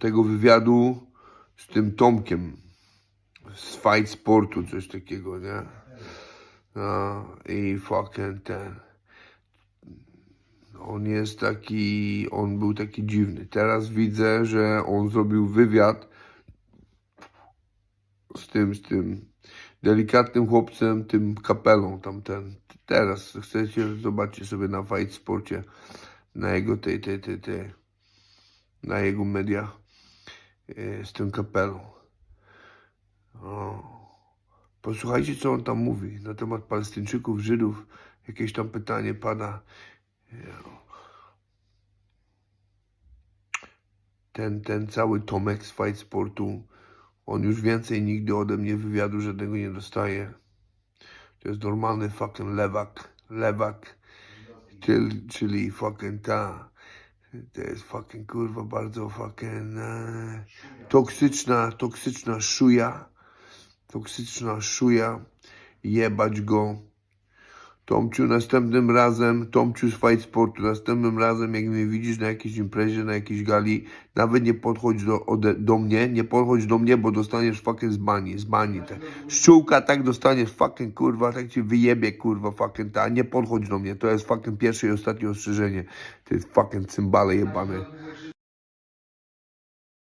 tego wywiadu z tym Tomkiem z Fight Sportu, coś takiego, nie? No i fucking ten. On jest taki, on był taki dziwny. Teraz widzę, że on zrobił wywiad z tym, z tym delikatnym chłopcem, tym kapelą tamten. Teraz chcecie, zobaczcie sobie na Fight Sporcie, na jego tej, tej, tej, tej, na jego media e, z tym kapelą. O. Posłuchajcie, co on tam mówi na temat Palestyńczyków, Żydów. Jakieś tam pytanie pada. Ten, ten cały Tomek z Fight Sportu, on już więcej nigdy ode mnie wywiadu żadnego nie dostaje. To jest normalny fucking lewak. Lewak, czyli fucking ta. To jest fucking kurwa bardzo fucking e, toksyczna, toksyczna szuja. Toksyczna szuja. Jebać go. Tomciu, następnym razem, Tomciu z Fight Sportu, następnym razem, jak mnie widzisz na jakiejś imprezie, na jakiejś gali, nawet nie podchodź do, ode, do mnie, nie podchodź do mnie, bo dostaniesz fucking z bani, z bani. Te. Szczółka tak dostaniesz, fucking kurwa, tak ci wyjebie, kurwa, fucking ta, nie podchodź do mnie, to jest fucking pierwsze i ostatnie ostrzeżenie. Jest fucking cymbale jebane.